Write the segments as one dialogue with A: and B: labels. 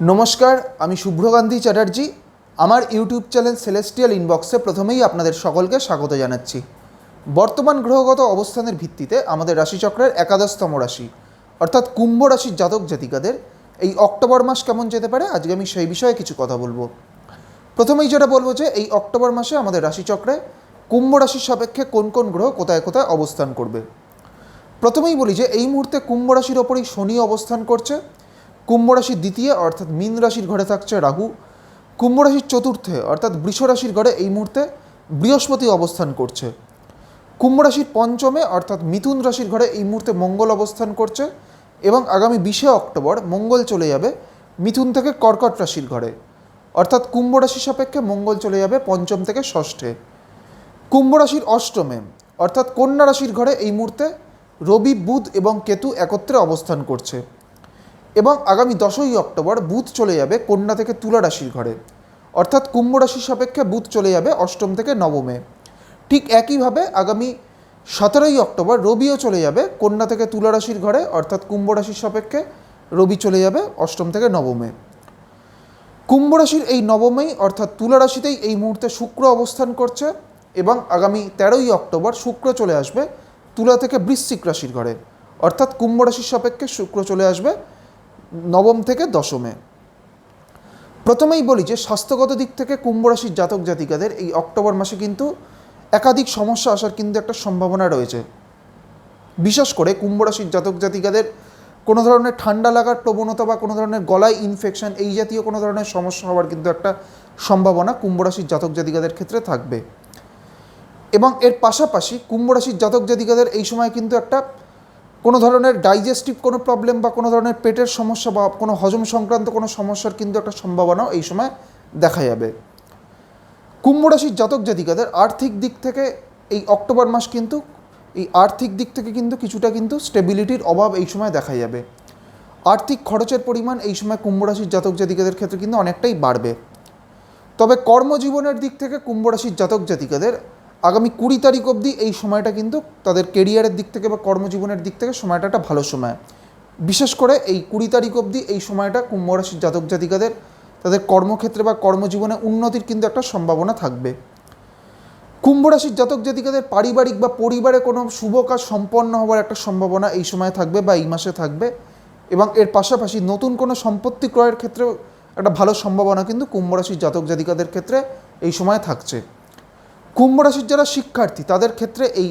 A: নমস্কার, আমি শুভ্রকান্তি চ্যাটার্জি। আমার ইউটিউব চ্যানেল সেলেস্টিয়াল ইনবক্সে প্রথমেই আপনাদের সকলকে স্বাগত জানাচ্ছি। বর্তমান গ্রহগত অবস্থানের ভিত্তিতে আমাদের রাশিচক্রের একাদশতম রাশি, অর্থাৎ কুম্ভ রাশির জাতক জাতিকাদের এই অক্টোবর মাস কেমন যেতে পারে, আজকে আমি সেই বিষয়ে কিছু কথা বলব। প্রথমেই যেটা বলব যে, এই অক্টোবর মাসে আমাদের রাশিচক্রে কুম্ভ রাশির সাপেক্ষে কোন কোন গ্রহ কোথায় কোথায় অবস্থান করবে। প্রথমেই বলি যে, এই মুহূর্তে কুম্ভ রাশির ওপরই শনি অবস্থান করছে। কুম্ভ রাশির দ্বিতীয়, অর্থাৎ মীন রাশির ঘরে থাকছে রাহু। কুম্ভ রাশির চতুর্থে, অর্থাৎ বৃষ রাশির ঘরে এই মুহূর্তে বৃহস্পতি অবস্থান করছে। কুম্ভ রাশির পঞ্চমে, অর্থাৎ মিথুন রাশির ঘরে এই মুহূর্তে মঙ্গল অবস্থান করছে এবং আগামী বিশে অক্টোবর মঙ্গল চলে যাবে মিথুন থেকে কর্কট রাশির ঘরে। অর্থাৎ কুম্ভ রাশির সাপেক্ষে মঙ্গল চলে যাবে পঞ্চম থেকে ষষ্ঠে। কুম্ভ রাশির অষ্টমে, অর্থাৎ কন্যা রাশির ঘরে এই মুহূর্তে রবি, বুধ এবং কেতু একত্রে অবস্থান করছে। এবং আগামী দশই অক্টোবর বুধ চলে যাবে কন্যা থেকে তুলা রাশির ঘরে। অর্থাৎ কুম্ভ রাশির সাপেক্ষে বুধ চলে যাবে অষ্টম থেকে নবমে। ঠিক একইভাবে আগামী সতেরোই অক্টোবর রবিও চলে যাবে কন্যা থেকে তুলা রাশির ঘরে, অর্থাৎ কুম্ভ রাশির সাপেক্ষে রবি চলে যাবে অষ্টম থেকে নবমে। কুম্ভ রাশির এই নবমেই, অর্থাৎ তুলা রাশিতেই এই মুহূর্তে শুক্র অবস্থান করছে এবং আগামী তেরোই অক্টোবর শুক্র চলে আসবে তুলা থেকে বৃশ্চিক রাশির ঘরে। অর্থাৎ কুম্ভ রাশির সাপেক্ষে শুক্র চলে আসবে নবম থেকে দশমে। প্রথমেই বলি যে স্বাস্থ্যগত দিক থেকে কুম্ভ রাশির জাতক জাতিকাদের এই অক্টোবর মাসে কিন্তু একাধিক সমস্যা আসার কিন্তু একটা সম্ভাবনা রয়েছে। বিশেষ করে কুম্ভ রাশির জাতক জাতিকাদের কোনো ধরনের ঠান্ডা লাগার প্রবণতা বা কোনো ধরনের গলায় ইনফেকশন এই জাতীয় কোনো ধরনের সমস্যা হওয়ার কিন্তু একটা সম্ভাবনা কুম্ভ রাশির জাতক জাতিকাদের ক্ষেত্রে থাকবে। এবং এর পাশাপাশি কুম্ভ রাশির জাতক জাতিকাদের এই সময় কিন্তু একটা কোনো ধরনের ডাইজেস্টিভ কোনো প্রবলেম বা কোনো ধরনের পেটের সমস্যা বা কোনো হজম সংক্রান্ত কোনো সমস্যার কিন্তু একটা সম্ভাবনাও এই সময় দেখা যাবে। কুম্ভ রাশির জাতক জাতিকাদের আর্থিক দিক থেকে এই অক্টোবর মাস কিন্তু, এই আর্থিক দিক থেকে কিন্তু কিছুটা কিন্তু স্টেবিলিটির অভাব এই সময় দেখা যাবে। আর্থিক খরচের পরিমাণ এই সময় কুম্ভ রাশির জাতক জাতিকাদের ক্ষেত্রে কিন্তু অনেকটাই বাড়বে। তবে কর্মজীবনের দিক থেকে কুম্ভ রাশির জাতক জাতিকাদের আগামী কুড়ি তারিখ অবধি এই সময়টা কিন্তু তাদের কেরিয়ারের দিক থেকে বা কর্মজীবনের দিক থেকে সময়টা একটা ভালো সময়। বিশেষ করে এই কুড়ি তারিখ অবধি এই সময়টা কুম্ভ রাশির জাতক জাতিকাদের, তাদের কর্মক্ষেত্রে বা কর্মজীবনে উন্নতির কিন্তু একটা সম্ভাবনা থাকবে। কুম্ভ রাশির জাতক জাতিকাদের পারিবারিক বা পরিবারে কোনো শুভ কাজ সম্পন্ন হওয়ার একটা সম্ভাবনা এই সময় থাকবে বা এই মাসে থাকবে এবং এর পাশাপাশি নতুন কোনো সম্পত্তি ক্রয়ের ক্ষেত্রেও একটা ভালো সম্ভাবনা কিন্তু কুম্ভ রাশির জাতক জাতিকাদের ক্ষেত্রে এই সময় থাকছে। কুম্ভ রাশির যারা শিক্ষার্থী, তাদের ক্ষেত্রে এই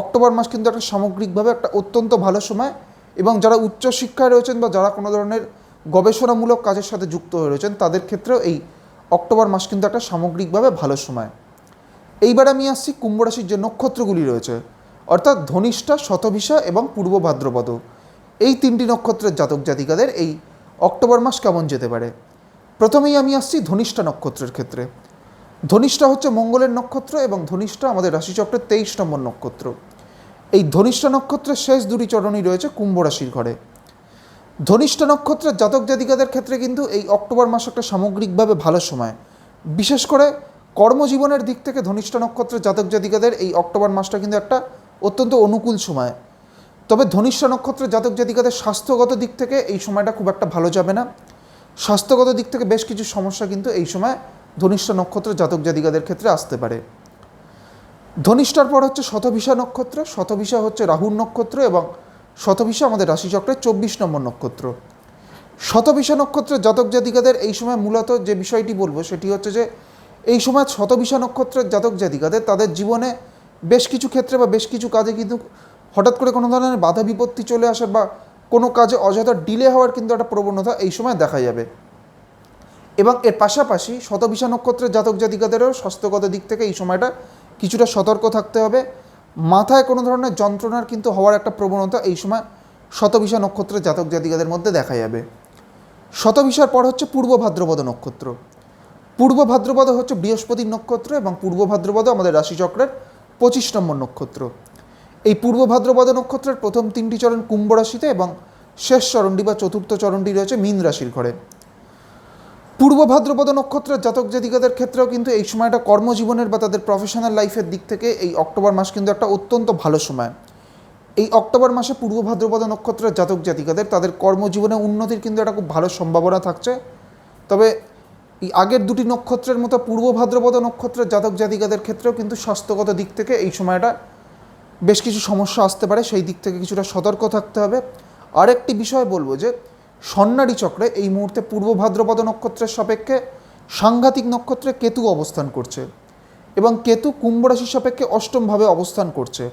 A: অক্টোবর মাস কিন্তু একটা সামগ্রিকভাবে একটা অত্যন্ত ভালো সময় এবং যারা উচ্চশিক্ষায় রয়েছেন বা যারা কোনো ধরনের গবেষণামূলক কাজের সাথে যুক্ত হয়ে রয়েছেন, তাদের ক্ষেত্রেও এই অক্টোবর মাস কিন্তু একটা সামগ্রিকভাবে ভালো সময়। এইবার আমি আসছি কুম্ভ রাশির যে নক্ষত্রগুলি রয়েছে, অর্থাৎ ধনিষ্ঠা শতভিসা এবং পূর্ব ভাদ্রপদ। এই তিনটি নক্ষত্রের জাতক জাতিকাদের এই অক্টোবর মাস কেমন যেতে পারে? প্রথমেই আমি আসছি ধনিষ্ঠা নক্ষত্রের ক্ষেত্রে। ধনিষ্ঠা হচ্ছে মঙ্গলের নক্ষত্র এবং ধনিষ্ঠা আমাদের রাশিচক্রের তেইশ নম্বর নক্ষত্র। এই ধনিষ্ঠা নক্ষত্রের শেষ দুটি চরণই রয়েছে কুম্ভ রাশির ঘরে। ধনিষ্ঠা নক্ষত্রের জাতক জাতিকাদের ক্ষেত্রে কিন্তু এই অক্টোবর মাস একটা সামগ্রিকভাবে ভালো সময়। বিশেষ করে কর্মজীবনের দিক থেকে ধনিষ্ঠা নক্ষত্রের জাতক জাতিকাদের এই অক্টোবর মাসটা কিন্তু একটা অত্যন্ত অনুকূল সময়। তবে ধনিষ্ঠা নক্ষত্রের জাতক জাতিকাদের স্বাস্থ্যগত দিক থেকে এই সময়টা খুব একটা ভালো যাবে না। স্বাস্থ্যগত দিক থেকে বেশ কিছু সমস্যা কিন্তু এই সময় ধনিষ্ঠা নক্ষত্র জাতক জাতিকাদের ক্ষেত্রে আসতে পারে। ধনিষ্ঠার পর হচ্ছে শতভিসা নক্ষত্র শতভিসা হচ্ছে রাহুর নক্ষত্র এবং শতভিসা আমাদের রাশিচক্রের চব্বিশ নম্বর নক্ষত্র। শতভিসা নক্ষত্রের জাতক জাতিকাদের এই সময় মূলত যে বিষয়টি বলব সেটি হচ্ছে যে, এই সময় শতভিসা নক্ষত্রের জাতক জাতিকাদের তাদের জীবনে বেশ কিছু ক্ষেত্রে বা বেশ কিছু কাজে কিন্তু হঠাৎ করে কোনো ধরনের বাধা বিপত্তি চলে আসার বা কোনো কাজে অযথা ডিলে হওয়ার কিন্তু একটা প্রবণতা এই সময় দেখা যাবে। এবং এর পাশাপাশি শতভিসা নক্ষত্রের জাতক জাতিকাদেরও স্বাস্থ্যগত দিক থেকে এই সময়টা কিছুটা সতর্ক থাকতে হবে। মাথায় কোনো ধরনের যন্ত্রণার কিন্তু হওয়ার একটা প্রবণতা এই সময় শতভিসা নক্ষত্রের জাতক জাতিকাদের মধ্যে দেখা যাবে। শতভিসার পর হচ্ছে পূর্ব ভাদ্রপদ নক্ষত্র। পূর্ব ভাদ্রপদ হচ্ছে বৃহস্পতির নক্ষত্র এবং পূর্ব ভাদ্রপদ আমাদের রাশিচক্রের পঁচিশ নম্বর নক্ষত্র। এই পূর্ব ভাদ্রপদ নক্ষত্রের প্রথম তিনটি চরণ কুম্ভ রাশিতে এবং শেষ চরণটি বা চতুর্থ চরণটি রয়েছে মীন রাশির ঘরে। পূর্ব ভাদ্রপদ নক্ষত্রের জাতক জাতিকাদের ক্ষেত্রেও কিন্তু এই সময়টা কর্মজীবনের বা তাদের প্রফেশনাল লাইফের দিক থেকে এই অক্টোবর মাস কিন্তু একটা অত্যন্ত ভালো সময়। এই অক্টোবর মাসে পূর্ব ভাদ্রপদ নক্ষত্রের জাতক জাতিকাদের তাদের কর্মজীবনে উন্নতির কিন্তু একটা খুব ভালো সম্ভাবনা থাকছে। তবে এই আগের দুটি নক্ষত্রের মতো পূর্ব ভাদ্রপদ নক্ষত্রের জাতক জাতিকাদের ক্ষেত্রেও কিন্তু স্বাস্থ্যগত দিক থেকে এই সময়টা বেশ কিছু সমস্যা আসতে পারে। সেই দিক থেকে কিছুটা সতর্ক থাকতে হবে। আরেকটি বিষয় বলব যে সন্ন্যারী চক্রে এই মুহূর্তে পূর্ব ভাদ্রপদ নক্ষত্রের সাপেক্ষে সাংঘাতিক নক্ষত্রে কেতু অবস্থান করছে এবং কেতু কুম্ভ রাশির সাপেক্ষে অষ্টমভাবে অবস্থান করছে।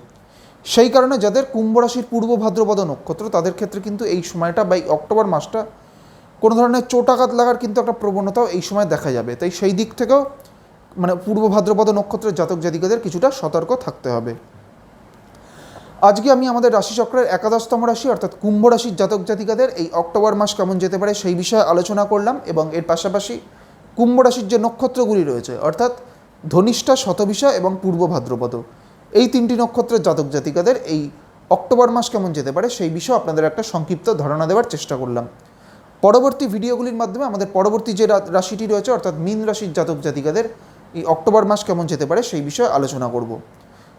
A: সেই কারণে যাদের কুম্ভ রাশির পূর্ব ভাদ্রপদ নক্ষত্র, তাদের ক্ষেত্রে কিন্তু এই সময়টা বা এই অক্টোবর মাসটা কোনো ধরনের চোটাঘাত লাগার কিন্তু একটা প্রবণতাও এই সময় দেখা যাবে। তাই সেই দিক থেকেও মানে পূর্ব ভাদ্রপদ নক্ষত্রের জাতক জাতিকাদের কিছুটা সতর্ক থাকতে হবে। আজকে আমি আমাদের রাশিচক্রের একাদশতম রাশি, অর্থাৎ কুম্ভ রাশির জাতক জাতিকাদের এই অক্টোবর মাস কেমন যেতে পারে সেই বিষয়ে আলোচনা করলাম এবং এর পাশাপাশি কুম্ভ রাশির যে নক্ষত্রগুলি রয়েছে, অর্থাৎ ধনিষ্ঠা শতবিষা এবং পূর্ব ভাদ্রপদ, এই তিনটি নক্ষত্রের জাতক জাতিকাদের এই অক্টোবর মাস কেমন যেতে পারে সেই বিষয়ে আপনাদের একটা সংক্ষিপ্ত ধারণা দেওয়ার চেষ্টা করলাম। পরবর্তী ভিডিওগুলির মাধ্যমে আমাদের পরবর্তী যে রাশিটি রয়েছে, অর্থাৎ মীন রাশির জাতক জাতিকাদের এই অক্টোবর মাস কেমন যেতে পারে সেই বিষয়ে আলোচনা করব।